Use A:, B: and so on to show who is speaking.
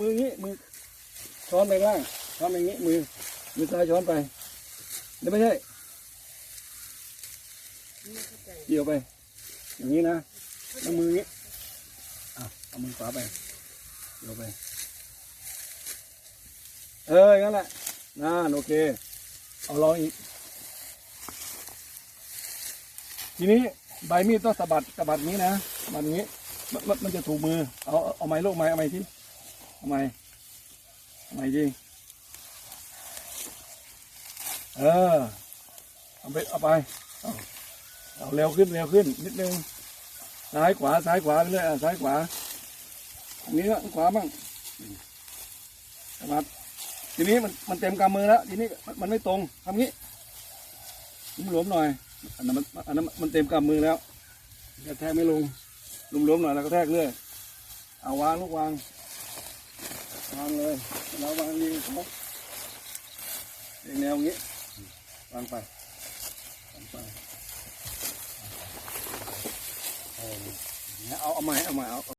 A: มืองี้มือช้อนไปล่างช้อนอย่างงี้มือ มือซ้ายช้อนไปเดี๋ยวไม่ใช่เกี่ยวไป อย่างนี้นะแล้วมืองี้อะเอามือขวาไปเกี่ยวไป เอออย่างนั้นแหละนั่นโอเค เอาลองอีก ทีนี้ใบมีดต้องสะบัดสะบัดงนี้นะสะบัดงนี้มันมันจะถูกมือ เอาเอาเอาไม้ลูกไม้เอาไม้ที่ เอาไม้เอาไม้ที่เออเอาไปเอาไปเอาเร็วขึ้นเร็วขึ้น นิดนึงซ้ายขวาซ้ายขวาไปเรื่อยซ้ายขวาอันนี้ละขวาบ้างสะบัดทีนี้มันมันเต็มกำมือแล้วทีนี้มันไม่ตรงทำงี้หลวมๆหน่อยอันนั้นมันอันนั้นมันเต็มกำมือแล้วกระแทกไม่ลงรวมๆหน่อยแล้วก็แทกเรื่อยเอาวางลูกวาง วางเลยแล้ววางดีเขาเ